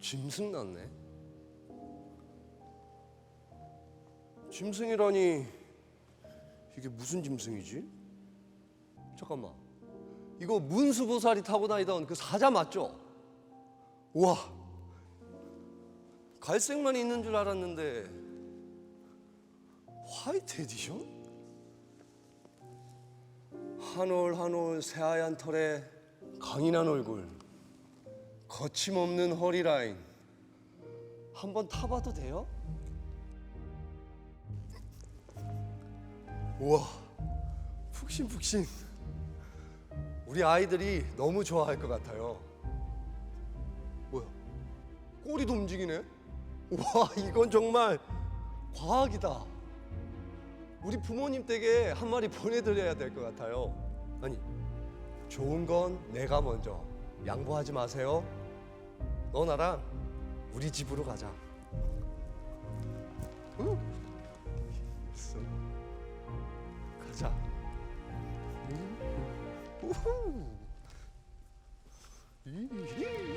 짐승 났네. 짐승이라니 이게 무슨 짐승이지? 잠깐만. 이거 문수보살이 타고 다니던 그 사자 맞죠? 우와. 갈색만 있는 줄 알았는데 화이트 에디션? 한 올 한 올 새하얀 털에 강인한 얼굴 거침없는 허리 라인. 한번 타봐도 돼요? 우와 푹신푹신. 우리 아이들이 너무 좋아할 것 같아요. 뭐야 꼬리도 움직이네? 우와 이건 정말 과학이다. 우리 부모님 댁에 한 마리 보내드려야 될 것 같아요. 아니 좋은 건 내가 먼저 양보하지 마세요 너 나랑 우리 집으로 가자 응? 가자 음. 우후. 이히.